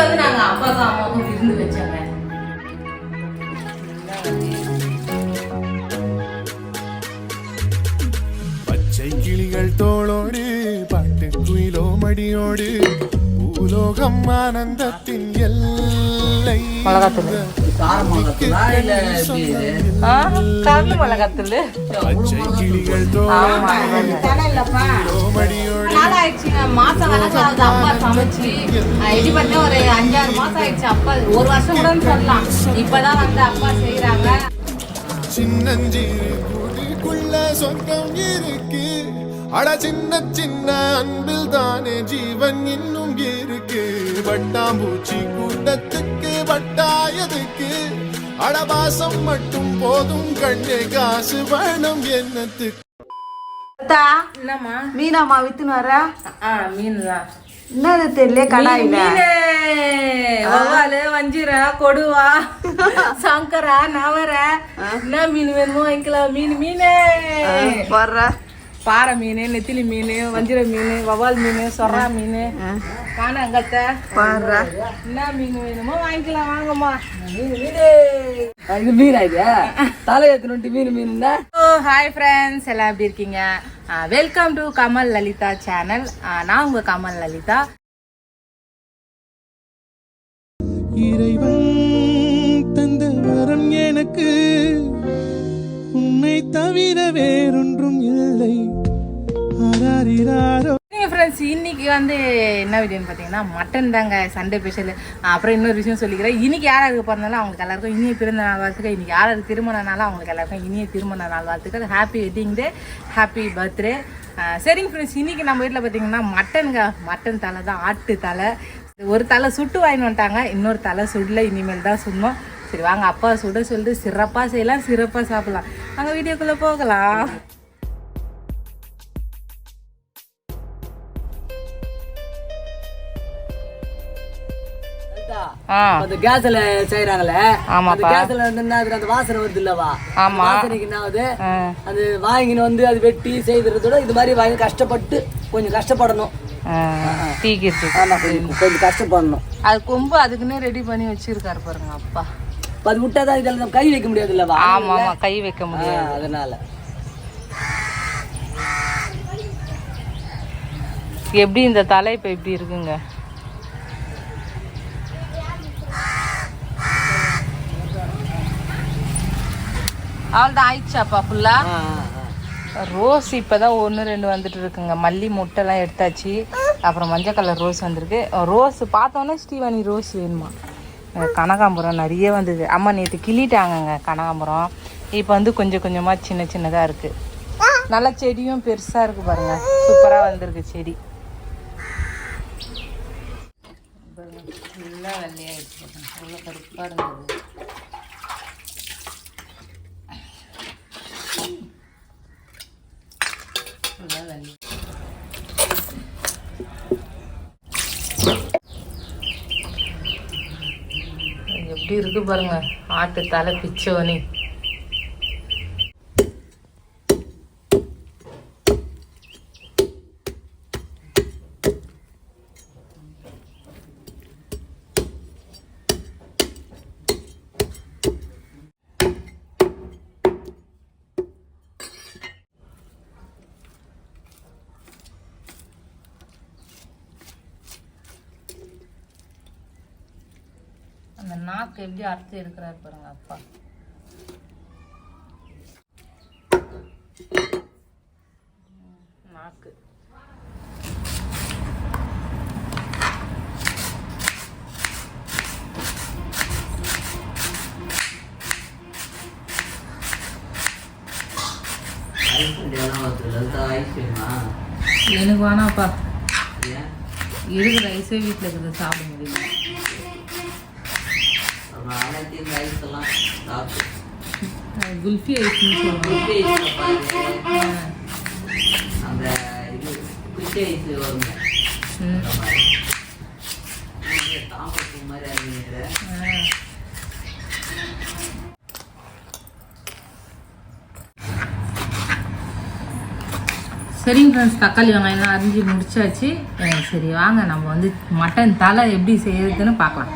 இன்னைக்கு வந்து நாங்க அப்பாவுக்கும் அம்மாவுக்கும் விருந்து வச்சோங்க பச்சை கிளிகள் தோளோடு பாட்டு குயிலோ மடியோடு பூலோகம் ஆனந்தத்தின் எல்லை பச்சை கிளிகள் தோளோடு மடியோடு ஆயிடுச்சுங்க. மாசம் கணக்கு ஆகுது அப்பா சமைச்சு இது பண்ண ஒரு அஞ்சாறு மாசம் ஆயிடுச்சு. அப்பா ஒரு வருஷம் கூட சொல்லலாம். இப்பதான் வந்து அப்பா செய்யறாங்க சின்னஞ்சிறு குடிக்குள்ள சொர்க்கம் இருக்கு. அட சின்ன சின்ன அன்பில் தானே ஜீவன் இன்னும் இருக்கு. வட்டாம்பூச்சி கூட்டத்துக்கு வட்டாயதுக்கு அடவாசம் மட்டும் போதும். கண்ணே காசு வேணும் என்னத்துக்கு? அத்தா, என்னம்மா? மீனாம்மா வித்துன்னு வர ஆ மீன் தான் என்னது தெரியல கடாயில? வவ்வாலு வஞ்சிரா கொடுவா சங்கரா நவர. என்ன மீன் வேணுமோ வாங்கிக்கலாம். மீன் மீனே. வர்ற. பாறை மீன் நெத்திலி மீன் வஞ்சிர மீன் வவ்வால் மீன் சொரா மீன் காணாங்கத்தை என்ன மீன் வேணுமோ வாங்கிக்கலாம் வாங்கம்மா. இது மீனா இது? தலை எத்தனை மீன் மீன் ஓ ஹாய் ஃப்ரெண்ட்ஸ் எல்லாம் எப்படி இருக்கீங்க? Welcome to Kamal Lalitha channel நான் உங்க கமல் லலிதா. இறைவன் தந்த வரம் எனக்கு. உன்னை தவிர வேறொன்றும் இல்லை. ஆராரிராரோ ஃப்ரெண்ட்ஸ் இன்னைக்கு வந்து என்ன வீடியோன்னு பார்த்தீங்கன்னா மட்டன் தாங்க சண்டே ஸ்பெஷல் அப்புறம் இன்னொரு விஷயம் சொல்லிக்கிறேன். இன்னைக்கு யார் யாருக்கு பிறந்தாலும் அவங்களுக்கு எல்லாருக்கும் இனிய பிறந்த நாள் வாழ்த்துக்கள். இன்னைக்கு யார் யாருக்கு திருமண நாளும் அவங்களுக்கு எல்லாருக்கும் இனிய திருமண நாள் வாழ்த்துக்கள். Happy wedding day happy birthday சரிங்க ஃப்ரெண்ட்ஸ் இன்னைக்கு நம்ம வீட்டில் பார்த்தீங்கன்னா மட்டனுங்க மட்டன் தலை தான் ஆட்டு தலை. ஒரு தலை சுட்டு வாங்கின்னு வந்துட்டாங்க. இன்னொரு தலை சுடல இனிமேல் தான் சுடணும். சரி வாங்க அப்பா சுட சொல்லிட்டு சிறப்பாக செய்யலாம் சிறப்பாக சாப்பிடலாம். நாங்கள் வீடியோக்குள்ளே போகலாம். அந்த கேஸ்ல செய்யறாங்களே ஆமாப்பா. அந்த கேஸ்ல வந்து என்ன அந்த வாசனை வருது இல்லவா? ஆமா. வாசனைக்கு என்ன ஆகுது. அது வாங்கின்னு வந்து அது வெட்டி செய்யறதோட இது மாதிரி வாங்கி கஷ்டப்பட்டு கொஞ்சம் கஷ்டப்படணும். தீக்கிட்டு. ஆமா கொஞ்சம் கஷ்டப்படணும். அது கொம்பு அதுக்குன்னே ரெடி பண்ணி வச்சிருக்காரு பாருங்க அப்பா. அது விட்டாதான் இதெல்லாம் நம்ம கை வைக்க முடியாது இல்லவா? ஆமா ஆமா. கை வைக்க முடியாது. அதனால. எப்படி இந்த தலை இப்ப எப்படி இருக்குங்க? அவள்தான் ஆயிடுச்சாப்பா ஃபுல்லா ஆ, ஆ, ஆ. ரோஸ் இப்பதான் ஒன்று ரெண்டு வந்துட்டு இருக்குங்க. மல்லி முட்டைலாம் எடுத்தாச்சு. அப்புறம் மஞ்சள் கலர் ரோஸ் வந்திருக்கு. ரோஸ் பார்த்தோன்னே ஸ்ரீவாணி ரோஸ் வேணுமா? கனகாம்பரம் நிறைய வந்தது. அம்மா நேற்று கிள்ளிட்டாங்கங்க கனகாம்பரம். இப்போ வந்து கொஞ்சம் கொஞ்சமாக சின்ன சின்னதாக இருக்கு. நல்ல செடியும் பெருசாக இருக்கு பாருங்க. சூப்பராக வந்திருக்கு செடி. ஃபுல்லாக வெள்ளையாயிடுச்சு உள்ள கருப்பாக இருந்தது. ஃபுல்லாக எப்படி இருக்கு பாருங்க. ஆட்டு தலை பிச்சோனி. நாக்கு எப்படி அறுத்து எடுக்கிறாரு பாருங்க அப்பா. நாக்கு. எனக்கு வேணாப்பா இருக்கிற ஐஸே வீட்டில் இருக்குது சாப்பிட முடியல குல்ஃபி ஐஸ்னு சொல்லுவாங்க. அந்த இது குச்சி ஐஸ் வருங்க. மாதிரி. அறிவிக்கிற. சரிங்க ஃப்ரெண்ட்ஸ் தக்காளி வெங்காயம்லாம் அரிஞ்சு முடிச்சாச்சு. சரி வாங்க நம்ம வந்து மட்டன் தலை எப்படி செய்யறதுன்னு பார்க்கலாம்.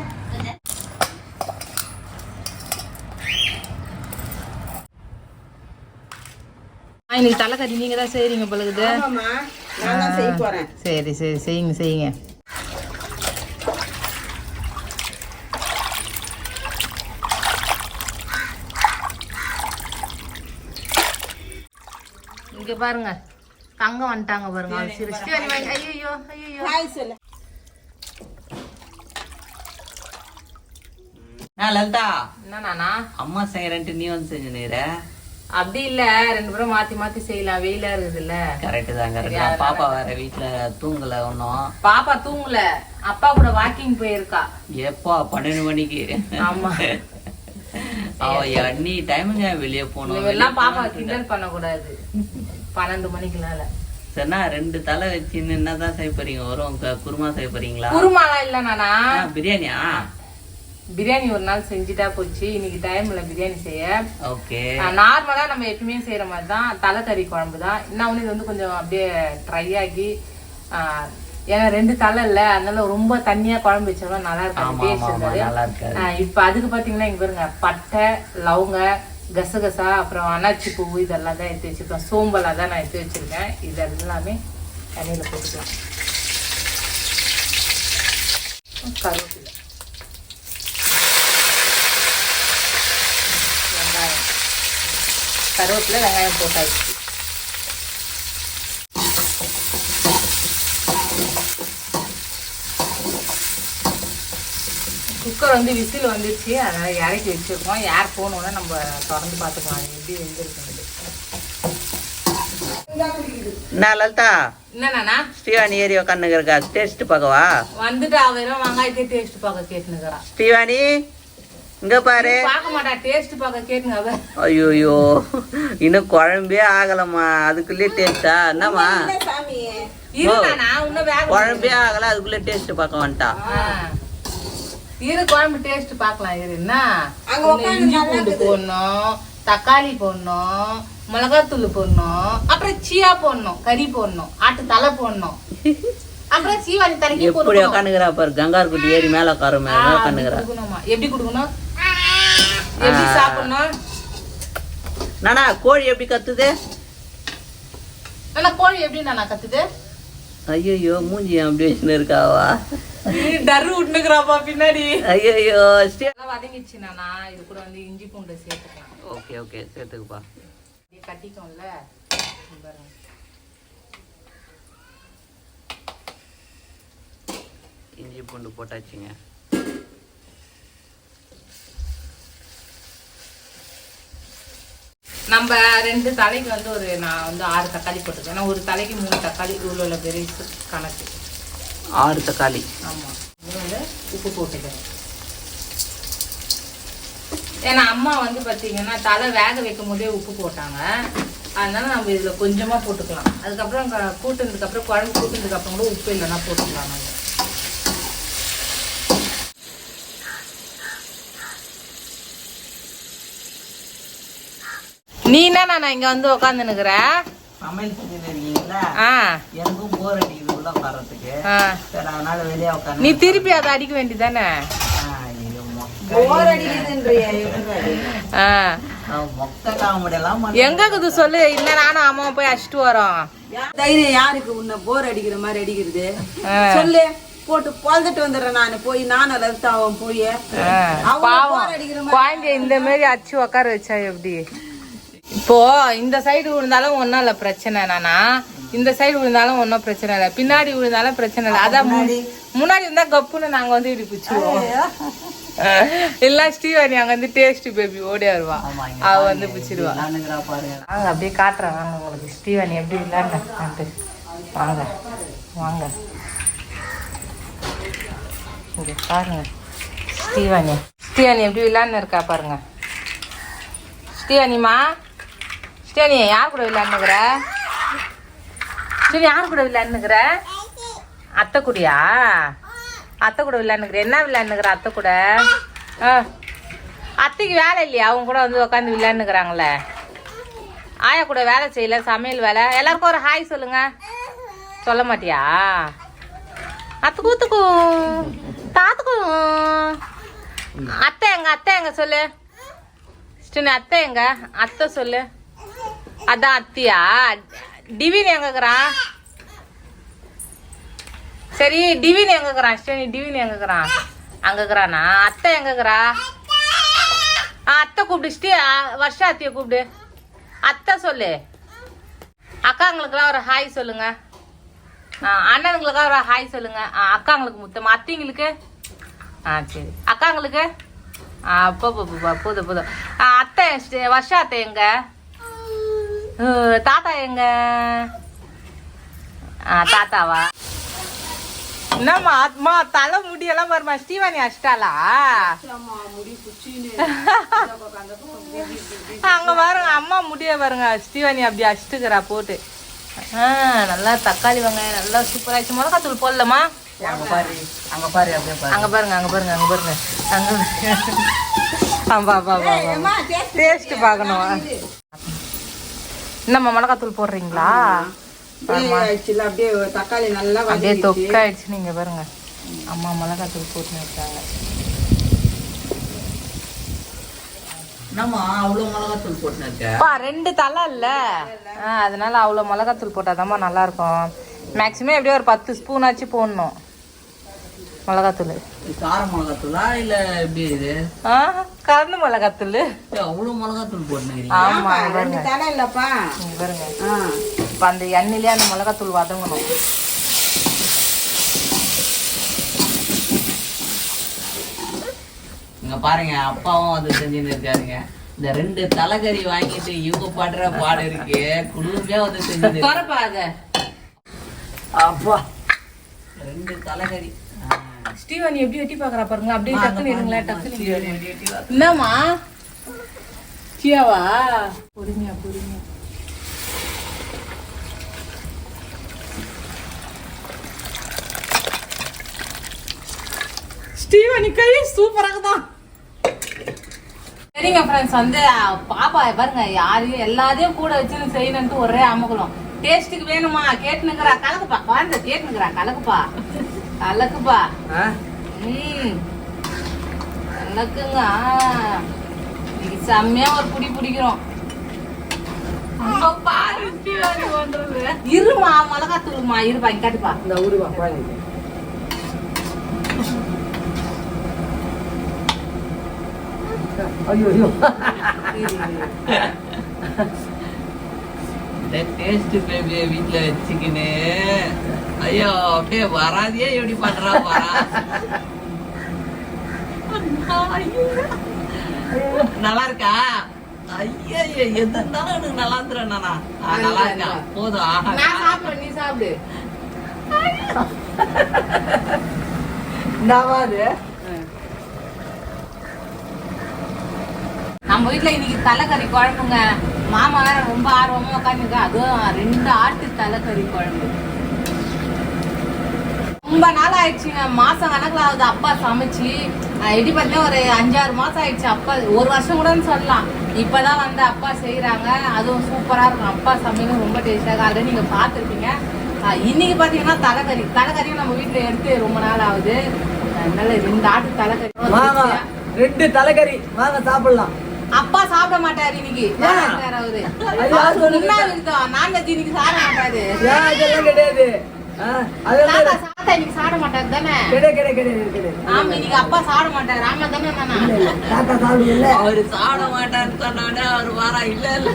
இன்னைக்கு தலைக்கறி நீங்க தான் செய்றீங்க பழகுது. நான் தான் செய்ய போறேன். சரி சரி. செய்யுங்க செய்யுங்க. இங்க பாருங்க. தங்கம் வந்துட்டாங்க பாருங்க. ஐயோ ஐயோ ஹாய் சொல்லு. நான் லலிதா. என்னண்ணா அம்மா செய்யறேன்ட்டு நீ வந்து செஞ்சு நேர அப்படி இல்ல ரெண்டு பேரும் மாத்தி மாத்தி செய்யலாம். வெயிலா இருக்குதுல்ல. கரெக்டு தான் கரெக்ட் பாப்பா வேற வீட்டுல தூங்கல ஒன்றும் பாப்பா தூங்கல. அப்பா கூட வாக்கிங் போயிருக்கா. எப்போ பன்னெண்டு மணிக்கு? ஆமா. அவ அன்னி டைமுங்க வெளியே போகணும். எல்லாம் பாப்பா கிண்டல் பண்ண கூடாது பன்னெண்டு மணிக்குனால சரிண்ணா ரெண்டு தலை வச்சு என்னதான் செய்ய போறீங்க. வரும் குருமா செய்ய போறீங்களா? குருமாலாம் இல்ல நானா? பிரியாணியா? பிரியாணி ஒரு நாள் செஞ்சுட்டா போச்சு. இன்னைக்கு டைம் இல்ல பிரியாணி செய்ய. ஓகே. நார்மலா நம்ம எப்பயுமே செய்யற மாதிரி தான். தலைக்கறி குழம்பு தான். ஒன்று இது வந்து கொஞ்சம் அப்படியே ட்ரை ஆகி ஏன்னா ரெண்டு தலை இல்ல. அதனால ரொம்ப தண்ணியா குழம்பு வச்சோம்னா நல்லா ஆ, இப்ப அதுக்கு பாத்தீங்கன்னா இங்க பாருங்க. பட்டை லவங்க கசகசா அப்புறம் அன்னாச்சி பூ இதெல்லாம் தான் எடுத்து வச்சிருக்கேன் சோம்பலா தான் நான் எடுத்து வச்சிருக்கேன். இது எல்லாமே தண்ணியில போட்டுக்கலாம். கருவேப்பிலை வெங்காயம் கருவேப்பிலை வெங்காயம் போட்டாச்சு குக்கர் வந்து விசில் வந்துச்சு அதனால இறக்கி வச்சிருக்கோம். யார் போகணுன்னா நம்ம திறந்து பார்த்துக்கலாம். எப்படி வெந்திருக்குன்னு நான் லலிதா? என்னண்ணா ஸ்ரீவாணி ஏறி உக்காந்துருக்கா டேஸ்ட் பார்க்கவா? வந்துட்டு அவ வெறும் வெங்காயத்தை டேஸ்ட் பார்க்க கேட்டுனுக்குறா ஸ்ரீவாணி? இங்க பாரு. பார்க்க மாட்டா டேஸ்ட் பார்க்க கேட்டுங்க அவ. ஐயோயோ இன்னும் குழம்பே ஆகலம்மா. அதுக்குள்ளே டேஸ்டா என்னம்மா? குழம்பே ஆகல அதுக்குள்ளே டேஸ்ட் பார்க்க வந்துட்டா. ஆ. இரு குழம்பு டேஸ்ட் பார்க்கலாம். இரு என்ன? இஞ்சி பூண்டு போடணும் தக்காளி போடணும் மிளகாத்தூள் போடணும் அப்புறம் சீயா போடணும் கறி போடணும் ஆட்டு தலை போடணும். அப்புறம் சீவாணி தனிக்கு எப்படி போடணும் உக்காந்துக்கிறா பாரு. கங்கார் குட்டி ஏறி மேல உட்கார மேல உட்காந்துக்கிறா எப்படி கொடுக்கணும்? எப்படி சாப்பிடணும்? நானா கோழி எப்படி கத்துது? ஆனா கோழி எப்படி நான் கத்துது? ஐயோ மூஞ்சி அப்படி வச்சுன்னு இருக்காவா? டர்ரு விட்டுனுக்குறாப்பா பின்னாடி. ஐயோ வதங்கிச்சு நானா. இது கூட வந்து இஞ்சி பூண்டு சேர்த்துக்கலாம். ஓகே ஓகே சேர்த்துக்குப்பா. கட்டிக்கோம்ல. இஞ்சி பூண்டு போட்டாச்சுங்க. நம்ம ரெண்டு தலைக்கு வந்து ஒரு நான் வந்து ஆறு தக்காளி போட்டிருக்கேன் ஏன்னா ஒரு தலைக்கு மூணு தக்காளி இவ்வளோ உள்ள பெரிய கணக்கு. ஆறு தக்காளி. ஆமாம் வந்து உப்பு போட்டுக்கிறேன் ஏன்னா அம்மா வந்து பார்த்தீங்கன்னா தலை வேக வைக்கும் போதே உப்பு போட்டாங்க. அதனால நம்ம இதில் கொஞ்சமாக போட்டுக்கலாம். அதுக்கப்புறம் கூட்டுனதுக்கப்புறம் குழம்பு கூட்டுனதுக்கப்புறம் கூட உப்பு இல்லைன்னா போட்டுக்கலாம் நம்ம. நீ என்ன நான் இங்கே வந்து உக்காந்துனுக்குற? சமையல் செஞ்சுட்டு இருக்கீங்களா? ஆ. எனக்கும் போர் அடிக்குது உள்ள ஆ. சரி அதனால வெளியே உட்காந்து நீ திருப்பி அதை அடிக்க வேண்டியதானே எங்க இருக்குது சொல்லு? இல்ல நானும் அம்மாவும் போய் அடிச்சிட்டு வரோம். தைரியம் யாருக்கு உன்னை போர் அடிக்கிற மாதிரி அடிக்கிறது. சொல்லு. போட்டு பொழுதுட்டு வந்துடுறேன் நானு. போய் நானும் லலிதாவும் போய் பாவம். போர் அடிக்கிற மாதிரி குழந்தைய இந்த மாதிரி அடிச்சு உட்கார வச்சா எப்படி? இப்போ இந்த சைடு விழுந்தாலும் ஒன்றும் இல்லை பிரச்சனை நானா இந்த சைடு விழுந்தாலும் ஒன்றும் பிரச்சனை இல்லை. பின்னாடி விழுந்தாலும் பிரச்சனை இல்லை. அதான் முன்னாடி இருந்தா கப்புன்னு நாங்க வந்து இப்படி பிடிச்சிருவோம். இல்ல ஸ்ரீவாணி அங்க வந்து டேஸ்ட் பேபி ஓடி வருவா. அவ வந்து பிடிச்சிருவா. வாங்க அப்படியே காட்டுறேன். வாங்க உங்களுக்கு ஸ்ரீவாணி எப்படி விளையாண்டு வாங்க வாங்க. இங்க பாருங்க. ஸ்ரீவாணி ஸ்ரீவாணி எப்படி விளையாண்டு இருக்கா பாருங்க. ஸ்ரீவாணிமா சரி யார் கூட விளையாடுனுக்குற? சரி யார் கூட விளையாடுனுக்குற? அத்தை கூடயா? அத்தை கூட விளையாண்டுக்கிற என்ன விளையாண்டுக்கிற அத்தை கூட? ஆ. அத்தைக்கு வேலை இல்லையா? அவங்க கூட வந்து உட்காந்து விளையாண்டுக்கிறாங்களே ஆயா கூட வேலை செய்யல சமையல் வேலை. எல்லாருக்கும் ஒரு ஹாய் சொல்லுங்க. சொல்ல மாட்டியா? அத்து கூத்துக்கும் தாத்துக்கும் அத்தை எங்க அத்தை எங்க சொல்லு? அத்தை எங்க? அத்தை சொல்லு. அதான் அத்தியா டிவின் எங்கக்குறான் சரி டிவின் எங்கக்குறான் ஸ்டினி டிவின் எங்கக்குறான் அங்கக்குறானா அத்தை எங்கக்குறா ஆ அத்தை கூப்பிடு வருஷா அத்தியை கூப்பிடு. அத்தை சொல்லு. அக்காங்களுக்குலாம் ஒரு ஹாய் சொல்லுங்க. அண்ணனுங்களுக்காக ஒரு ஹாய் சொல்லுங்க. ஆ அக்காங்களுக்கு முத்தம். அத்தைங்களுக்கு? ஆ சரி. அக்காங்களுக்கு ஆ போ போதும் போதும். ஆ அத்தை வருஷா அத்தை எங்கே? தாத்தா எங்க? ஆ தாத்தாவா? என்னம்மா அம்மா தலை முடியெல்லாம் பாருமா ஸ்ரீவாணி அஷ்டாலா? அங்க பாருங்க அம்மா முடிய பாருங்க. ஸ்ரீவாணி அப்படி அடிச்சுக்கிறா போட்டு. ஆ நல்லா தக்காளி வெங்காயம் நல்லா சூப்பரா ஆயிடுச்சு மிளகாத்தூள் போடலமா அங்க பாரு அங்க பாரு அப்படியே பாரு. அங்க பாருங்க அங்க பாருங்க அங்க பாருங்க. அங்க ஆமா ஆமா ஆமா டேஸ்ட் பார்க்கணும்? என்னம்மா மிளகாத்தூள் போடுறீங்களா? அப்படியே தக்காளி நல்லா அப்படியே. தொக்காயிடுச்சு நீங்க பாருங்க. அம்மா மிளகாத்தூள் போட்டு வச்சாங்க ரெண்டு தலை இல்ல. அதனால அவ்வளோ மிளகாத்தூள் போட்டாதாம்மா நல்லா இருக்கும். மேக்ஸிமம் எப்படியும் ஒரு பத்து ஸ்பூன் ஆச்சு போடணும். மிளகாத்தூள். கார மிளகாத்தூளா இல்ல எப்படி இது? ஆ கலந்து மிளகாத்தூள். அவ்வளவு மிளகாத்தூள் போட்டுன்னு ஆமா ரெண்டு தலை இல்லப்பா. பாருங்க. இப்போ அந்த எண்ணெயிலே அந்த மிளகாத்தூள் வதங்கணும். இங்க பாருங்க அப்பாவும் அது செஞ்சுன்னு இருக்காருங்க. இந்த ரெண்டு தலைக்கறி வாங்கிட்டு இவங்க பாடுற பாடு இருக்கு. குடும்பமே வந்து செஞ்சு அப்பா. ரெண்டு தலைக்கறி ஸ்டீவன் எப்படி வெட்டி பார்க்கறா பாருங்க. அப்படியே டக்குன்னு இருங்களேன் டக்குன்னு என்னம்மா? சியாவா? பொறுமையா பொறுமையா. ஸ்டீவன் கை சூப்பராக தான் சரிங்க ஃப்ரெண்ட்ஸ் வந்து பாப்பா பாருங்க யாரையும் எல்லாத்தையும் கூட வச்சு செய்யணும்ட்டு ஒரே அமுகலம். டேஸ்ட்டுக்கு வேணுமா? கேட்டுனுக்குறா கலக்குப்பா. குழந்தை கேட்டுனுக்குறா கலக்குப்பா. கலக்குப்பா? ம் கலக்குங்க இன்னைக்கு செம்மையா ஒரு புடி பிடிக்கிறோம். இருமா மிளகாத்தூள்மா இருப்பா இங்க காட்டுப்பா இந்த ஊருவா பாருங்க ஐயோ ஐயோ டேஸ்ட் பேபிய வீட்ல வச்சுக்கின்னு ஐயோ அப்படியே வராதியே எப்படி பண்றா வரா நல்லா இருக்கா? ஐயா எது இருந்தாலும் எனக்கு நல்லா இருந்துறேன் நானா. நல்லா இருக்கா? போதும் ஆஹா நான் சாப்பிடுறேன் நீ சாப்பிடு. இந்தாவாது நம்ம வீட்ல இன்னைக்கு தலைக்கறி குழம்புங்க. மாமா வேற ரொம்ப ஆர்வமா உட்காந்துருக்கா அதுவும் ரெண்டு ஆட்டு தலைக்கறி குழம்பு. ரொம்ப நாள் ஆயிடுச்சுங்க மாசம் கணக்குல ஆகுது அப்பா சமைச்சு எப்படி பார்த்தீங்கன்னா ஒரு அஞ்சாறு மாசம் ஆயிடுச்சு. அப்பா ஒரு வருஷம் கூடன்னு சொல்லலாம். இப்பதான் வந்து அப்பா செய்யறாங்க அதுவும் சூப்பரா இருக்கும். அப்பா சமையலும் ரொம்ப டேஸ்டாக ஆகுது நீங்க பார்த்துருப்பீங்க. இன்னைக்கு பாத்தீங்கன்னா தலைக்கறி தலைக்கறியும் நம்ம வீட்டுல எடுத்து ரொம்ப நாள் ஆகுது அதனால ரெண்டு ஆட்டு தலைக்கறி வாங்க ரெண்டு தலைக்கறி வாங்க சாப்பிடலாம். அப்பா சாப்பிட மாட்டாரு இன்னைக்கு. நான்வெஜ் இன்னைக்கு சாப்பிட மாட்டாரு. கிடையாது. சாப்பிட மாட்டாரு தானே? இன்னைக்கு அப்பா சாப்பிட மாட்டாரு ஆமா தானே தாத்தா சாப்பிடுல அவர் சாப்பிட மாட்டான்னு சொன்னோடனே அவர் வரா இல்ல இல்ல.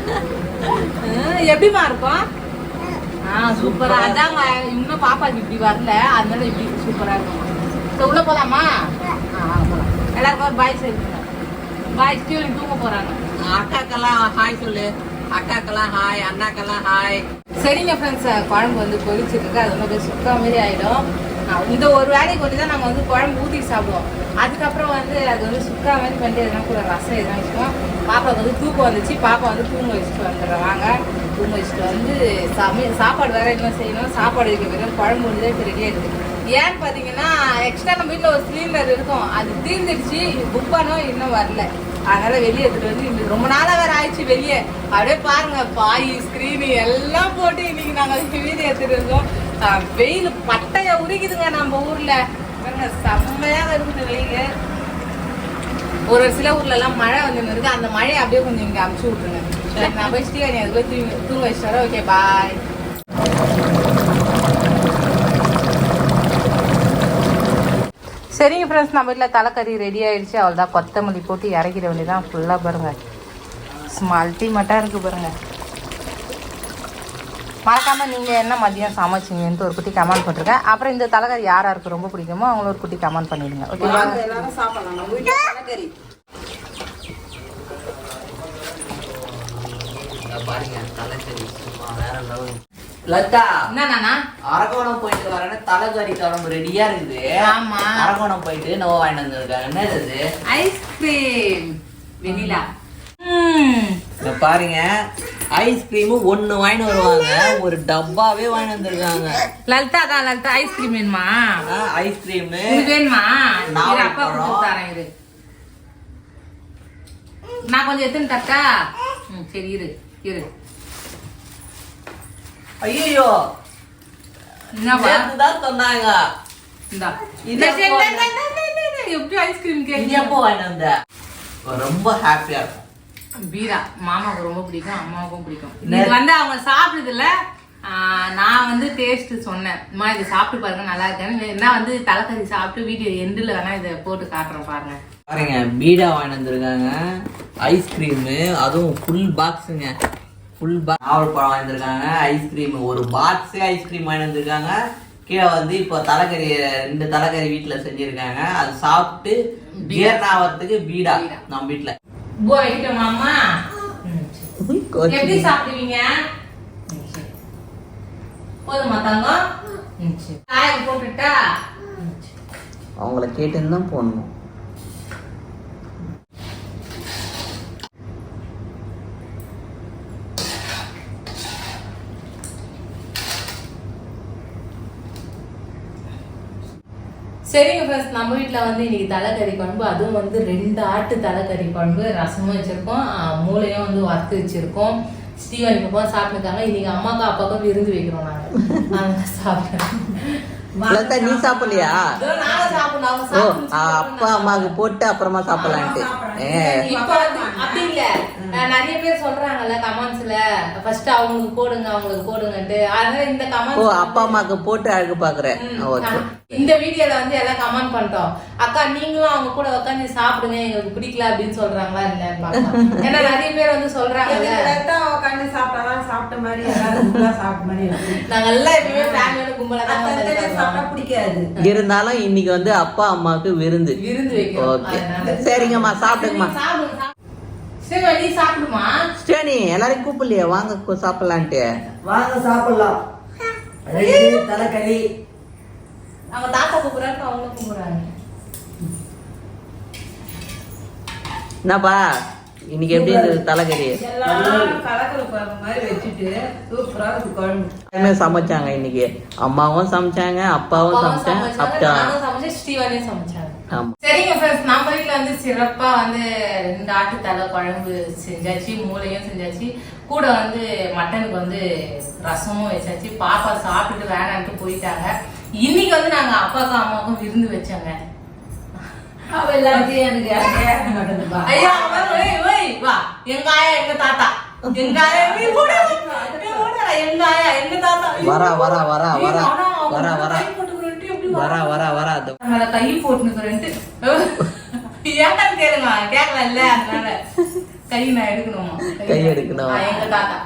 ஹம், எப்படிமா இருக்கும்? ஆ சூப்பரா. அதாங்க இன்னும் பாப்பாக்கு இப்படி வரல. அதனால இப்படி சூப்பரா இருக்கும். உள்ள போலாமா? எல்லாருக்கும் பாய் சொல்லுங்க பாய் தூங்க போறாங்க. அக்காக்கெல்லாம் ஹாய் சொல்லு. அக்காக்கெல்லாம் ஹாய் அண்ணாக்கெல்லாம் ஹாய் சரிங்க ஃப்ரெண்ட்ஸ் குழம்பு வந்து கொதிச்சிருக்கு. அது வந்து சுக்கா மாதிரி ஆகிடும் இந்த ஒரு வேலைக்கு கொண்டு தான் நாங்கள் வந்து குழம்பு ஊற்றி சாப்பிடுவோம். அதுக்கப்புறம் வந்து அது வந்து சுக்கா மாதிரி பண்ணிட்டு எதனா கூட ரசம் எதுனா வச்சுக்கோம் பாப்பாவுக்கு வந்து தூக்கம் வந்துச்சு. பாப்பா வந்து தூங்க வச்சுட்டு வந்துடுறேன் வாங்க. தூங்க வச்சுட்டு வந்து சமையல் சாப்பாடு வேற என்ன செய்யணும்? சாப்பாடு வைக்க வேணும் குழம்பு வந்து ரெடியாக இருக்குது ஏன்னு பார்த்தீங்கன்னா எக்ஸ்ட்ரா நம்ம வீட்டில் ஒரு சிலிண்டர் இருக்கும். அது தீர்ந்துடுச்சு புக் பண்ணோம். இன்னும் வரல. அதனால வெளியே எடுத்துட்டு வந்து ரொம்ப நாளா வேற ஆயிடுச்சு வெளியே. அப்படியே பாருங்க பாய் ஸ்கிரீனு எல்லாம் போட்டு இன்னைக்கு நாங்க வீடு எடுத்துட்டு இருக்கோம் வெயில் பட்டைய உரிக்குதுங்க நம்ம ஊர்ல. பாருங்க செம்மையா இருக்குது வெயில் ஒரு சில ஊர்ல எல்லாம் மழை வந்து இருக்கு அந்த மழையை அப்படியே கொஞ்சம் இங்க அமுச்சு விட்டுருங்க. நான் போய் ஸ்ரீவாணி அது போய் தூங்க வச்சுட்டு ஓகே பாய் சரிங்க ஃப்ரெண்ட்ஸ் நம்ம வீட்டில் தலைக்கறி ரெடி ஆயிடுச்சு. அவள் தான் கொத்தமல்லி போட்டு இறக்கிற வேண்டியதான் ஃபுல்லாக பாருங்க. அல்டிமேட்டாக இருக்குது பாருங்க. மறக்காம நீங்கள் என்ன மதியம் சமைச்சிங்கன்ட்டு ஒரு குட்டி கமெண்ட் பண்ணிருக்கேன் அப்புறம் இந்த தலைக்கறி யார் யாருக்கு ரொம்ப பிடிக்குமோ அவங்கள ஒரு குட்டி கமெண்ட் பண்ணிடுங்க. ஓகேவா பாருங்க தலைக்கறி. சும்மா வேற லெவல். லதா. என்னண்ணா? அரக்கோணம் போயிட்டு வரேன்னு தலைக்கறி குழம்பு ரெடியா இருக்குது. ஆமா. அரக்கோணம் போயிட்டு நோவா வாங்கிட்டு வந்திருக்காங்க என்னது இது ஐஸ்கிரீம் இங்க பாருங்க. ஐஸ்கிரீம் ஒண்ணு வாங்கிட்டு வருவாங்க. ஒரு டப்பாவே வாங்கிட்டு வந்திருக்காங்க. லலிதா தான் லலிதா ஐஸ்கிரீம் வேணுமா? ஐஸ்கிரீம் வேணுமா? நான் அப்பா வாங்கிட்டு கொடுத்து தரேன் இது நான் கொஞ்சம் எடுத்துன்னு தட்டா ம் சரி இரு இரு ஐயோ என்னப்பா தான் சொன்னாங்க இந்தா இது இந்த சரி, எப்போ இந்த, இந்த, இந்த, இந்த, இந்த, எப்படி ஐஸ்கிரீம் இது கேட்க எப்போ வாங்கிட்டு ரொம்ப ஹாப்பியா இருக்கும். பீரா மாமாவுக்கு ரொம்ப பிடிக்கும் அம்மாவுக்கும் பிடிக்கும்? இது வந்து அவங்க சாப்பிடுறதுல நான் வந்து டேஸ்ட் சொன்னேன். அம்மா இதை சாப்பிட்டு பாருங்க நல்லா இருக்கேன்னு. என்ன வந்து தலைக்கறி சாப்பிட்டு வீடியோ எண்டில் வேணா இதை போட்டு காட்டுறேன் பாருங்க. பாருங்க பீடா வாங்கிட்டு வந்திருக்காங்க. ஐஸ்கிரீமு அதுவும் ஃபுல் பாக்ஸுங்க ஃபுல் பாக்ஸ் நாவல் பழம் வாங்கியிருக்காங்க ஐஸ்கிரீம் ஒரு பாக்ஸே ஐஸ்கிரீம் வாங்கிட்டு வந்திருக்காங்க கீழே வந்து இப்போ தலைக்கறி ரெண்டு தலைக்கறி வீட்டில் செஞ்சிருக்காங்க அது சாப்பிட்டு ஜீரணாவதுக்கு பீடா பீடா. நம்ம வீட்டில் பூ வைக்கட்டுமா அம்மா ம், சரி. எப்படி சாப்பிடுவீங்க. போதுமா தங்கம். காய போட்டுட்டா. அவங்கள கேட்டுன்னு தான் போடணும் சரிங்க ஃப்ரெண்ட்ஸ் நம்ம வீட்டில் வந்து இன்னைக்கு தலைக்கறி குழம்பு அதுவும் வந்து ரெண்டு ஆட்டு தலைக்கறி குழம்பு ரசமும் வச்சிருக்கோம் மூளையும் வந்து வறுத்து வச்சிருக்கோம். ஸ்ரீவாணி பாப்பா சாப்பிட்டுருக்காங்க. இன்னைக்கு அம்மாக்கும் அப்பாவுக்கும் விருந்து வைக்கிறோம் நாங்கள் லதா நீ சாப்பிடலையா? அப்பா அம்மாவுக்கு போட்டு அப்புறமா சாப்பிடலான்ட்டு. இப்ப அப்படி இல்ல. நிறைய பேர் சொல்றாங்கல்ல கமெண்ட்ஸ்ல ஃபர்ஸ்ட் அவங்களுக்கு போடுங்க அவங்களுக்கு போடுங்கன்ட்டு. அதனால இந்த ஓ கமெண்ட்ஸ் அப்பா அம்மாவுக்கு போட்டு அழகு பாக்குறேன். இந்த வீடியோல வந்து எல்லாம் கமெண்ட் பண்ணிட்டோம். அக்கா நீங்களும் அவங்க கூட உட்காந்து சாப்பிடுங்க எங்களுக்கு பிடிக்கல அப்படின்னு சொல்றாங்களா இல்லன்னு ஏன்னா நிறைய பேர் வந்து கரெக்டா உட்காந்து சாப்பிட்டாதான் சாப்பிட்ட மாதிரி எல்லாரும் சாப்பிட்ட மாதிரி இருக்கு. நாங்க எல்லாம் எப்பயுமே ஃபேமிலியோட கும்பலா தான் சாப்பிட்டா பிடிக்காது. இருந்தாலும் இன்னைக்கு வந்து அப்பா அம்மாவுக்கு விருந்து. விருந்து ஓகே. சரிங்கம்மா சாப்பிடுங்கம்மா. சரி நீ சாப்பிடுமா? ஸ்டேனி எல்லாரையும் கூப்பிடலையே. வாங்க கு- சாப்பிடலான்ட்டு. வாங்க சாப்பிடலாம். ரெண்டு தலைக்கறி. அவங்க தாத்தா கூப்பிடுறாங்க அவங்களும் கூப்பிடுறாங்க. என்னப்பா? இன்னைக்கு எப்படி இருந்தது தலைக்கறி? எல்லாம் சமைச்சாங்க இன்னைக்கு. அம்மாவும் சமைச்சாங்க அப்பாவும் சமைச்சாங்க, அப்பா. சமைச்சாங்க. சரிங்க ஃப்ரெண்ட்ஸ் நம்ம வீட்ல வந்து சிறப்பா வந்து ரெண்டு ஆட்டு தலை குழம்பு செஞ்சாச்சு மூளையும் செஞ்சாச்சு. கூட வந்து மட்டனுக்கு வந்து ரசமும் வச்சாச்சு. பாப்பா சாப்பிட்டுட்டு வேணான்ட்டு போயிட்டாங்க. இன்னைக்கு வந்து நாங்க அப்பாவுக்கும் அம்மாவுக்கும் விருந்து வச்சோங்க. எங்க ஆயா எங்க தாத்தா? எங்க ஆயா எங்க ஆயா எங்க தாத்தா? வரா, வரா, வரா, வரா, வரா, வரா. வரா வரா வரா மேல கை போட்டுக்கிறேன்ட்டு ஏன்னு கேளுங்க கேட்கல அதனால கை நான் எடுக்கணுமா கை எடுக்கணும். எங்க தாத்தா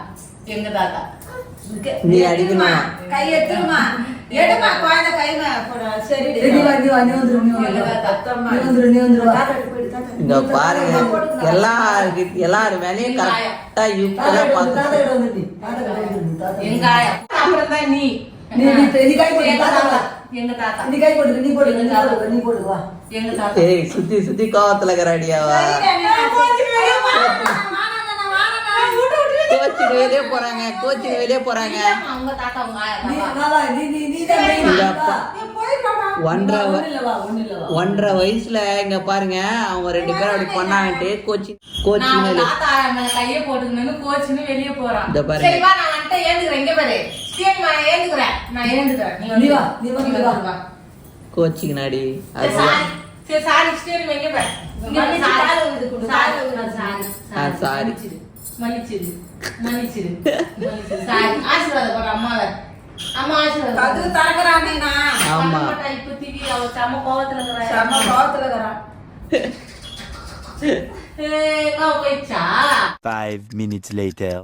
எங்க தாத்தா நீ அடிக்கணும் கை எடுத்துருமா எடுமா குழந்தை கை சரி நீ வா நீ வா நீ வந்துரு நீ வந்துரு நீ வந்துரு நீ வந்துரு வா இங்க பாருங்க எல்லாருக்கு எல்லாரு மேலயும் கரெக்டா யூக்கலா தாத்தா எங்க ஆயா அப்புறம் தான் நீ நீ நீ நீ கை போடு எங்க தாத்தா? தாத்தா எங்க தாத்தா நீ கை போடு நீ போடு நீ போடு நீ போடு வா. எங்க தாத்தா? ஏய் சுத்தி சுத்தி கோவத்துல கராடியாவா கோச்சிக்கு வெளியே போறாங்க கோச்சிக்கு வெளியே போறாங்க. அவங்க தாத்தா ஒன்றரை ஒன்றரை வயசுல இங்க பாருங்க அவங்க ரெண்டு பேரும் அப்படி பண்ணாங்கன்ட்டு கோச்சிங் கோச்சிங் நான் தாத்தா மேல கைய போட்டுக்கணும்னு கோச்சுன்னு வெளியே போறான். இந்த பாருங்க. சரி நான் ஏந்துக்கிறேன். நான் ஏந்துக்கிறேன். நீ வந்து வா, நீ வந்து வா. வா. கோச்சிங் நாடி சரி, அது சாரி. சரி இங்க பாரு, மன்னிச்சு சாரி. சாரி. காலை விழுந்து சாரி. ஆசீர்வாதம் போற அம்மாவை. அம்மா ஆசீர்வாதம் கதவு திறக்கறானே நான். ஆமா. இப்போதைக்கு அவ செம கோவத்துல இருக்கிறா. செம்ம கோவத்துல இருக்கிறான். ஏய், கோவம் போயிடுச்சா? Five minutes later.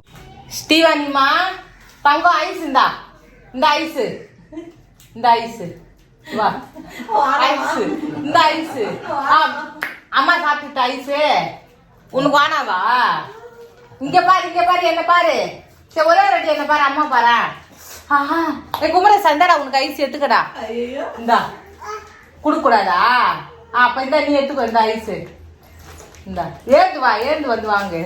ஸ்டீவானிமா தங்கம் ஐஸ் இந்தா. இந்த ஐஸ். இந்த ஐஸ். வா. ஐஸ். இந்த ஐஸ். அம்மா சாப்பிட்டுட்ட ஐஸ். உனக்கு வானாவா இங்க பாரு இங்க பாரு என்ன பாரு. சரி ஒரே ரெடி என்ன பாரு அம்மா பாரு ஆஹா ஏ குமர சந்தாடா உனக்கு ஐஸ் எடுத்துக்கடா. இந்தா. கொடுக்க கூடாதா ஆ, அப்ப இந்த நீ எடுத்துக்கோ இந்த ஐஸ். இந்தா. ஏந்து வா ஏந்து வந்து வாங்க.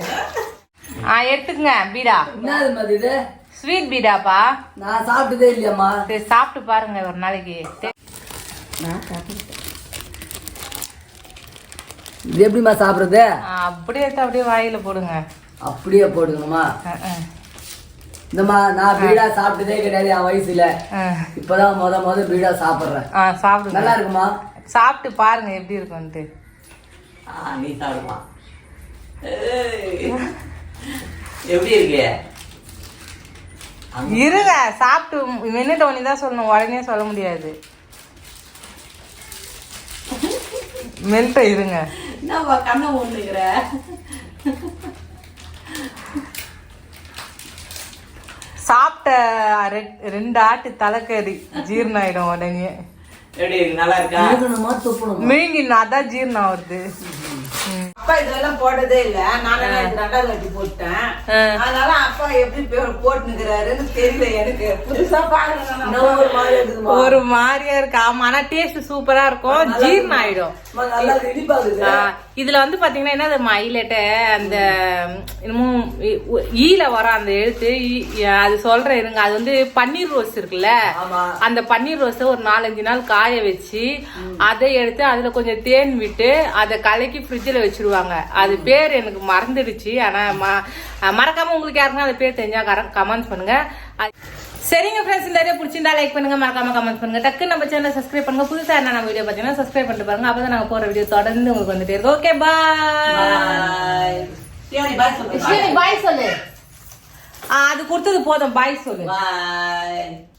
ஆ எடுத்துக்கங்க பீடா. என்னது மதி இது ஸ்வீட் பீடாப்பா நான் சாப்பிட்டதே இல்லையாம்மா. சரி சாப்பிட்டு பாருங்க ஒரு நாளைக்கு. இது எப்படிம்மா சாப்பிடுறது? அப்படியே எடுத்து அப்படியே வாயில போடுங்க. அப்படியே அஹ், இந்தம்மா நான் பீடா சாப்பிட்டதே கிடையாது என் வயசுல. இப்பதான் முத முத பீடா சாப்பிடுறேன். ஆ சாப்பிடுங்க. நல்லா இருக்குமா? சாப்பிட்டு பாருங்க எப்படி இருக்கும்ட்டு ஆ, நீ சாப்பிடுமா. எப்படி இருக்கு? இருங்க சாப்பிட்டு மினிட் ஒன்று தான் சொல்லணும். உடனே சொல்ல முடியாது. மெல்ட்ட இருங்க. கண்ணை மூடுனுக்கிற? சாப்பிட்ட ரெண்டு ஆட்டு தலைக்கறி ஜீரணம் ஆயிடும் உடனே. எப்படி நல்லா இருக்கா? இருக்கணுமா துப்பணுமா? மீங்கினா அதான் ஜீரணம் ஆகுது. அப்பா இதெல்லாம் போட்டதே இல்ல. நானே ரெண்டாவது வாட்டி போட்டேன் அதனால அப்பா எப்படி பே- போட்டுனுக்குறாருன்னு தெரியல எனக்கு. புதுசா பாருங்க ஒரு மாதிரியா இருக்கு. ஆமா ஆனா டேஸ்ட் சூப்பரா இருக்கும். ஜீரணம் ஆயிடும். இதுல வந்து பாத்தீங்கன்னா என்ன மயிலட்ட அந்த ம், என்னமோ இ- உ- ஈல வர அந்த எழுத்து அது சொல்றேன் இருங்க. அது வந்து பன்னீர் ரோஸ் இருக்குல்ல. அந்த பன்னீர் ரோஸை ஒரு நாலஞ்சு நாள் காய வச்சு அதை எடுத்து அதுல கொஞ்சம் தேன் விட்டு அதை கலக்கி ஃப்ரிட்ஜில் வச்சிருவாங்க. அது பேர் எனக்கு மறந்துடுச்சு. ஆனா ம- மறக்காம உங்களுக்கு யாருன்னா அது பேர் தெரிஞ்சா கமெண்ட்ஸ் பண்ணுங்க. அது- சரிங்க ஃப்ரெண்ட்ஸ் இந்த வீடியோ பிடிச்சிருந்தா லைக் பண்ணுங்க. மறக்காம கமெண்ட் பண்ணுங்க. டக்கு நம்ம சேனல் சப்ஸ்கிரைப் பண்ணுங்க. புதுசா என்ன நம்ம வீடியோ பார்த்தீங்கன்னா சப்ஸ்கிரைப் பண்ணிட்டு பாருங்க. அப்பதான் நாங்க போற வீடியோ தொடர்ந்து உங்களுக்கு வந்துட்டே இருக்கும். Okay bye. பாய் சொல்லு. ஆ, அது கொடுத்தது போதும். பாய் சொல்லு. பாய்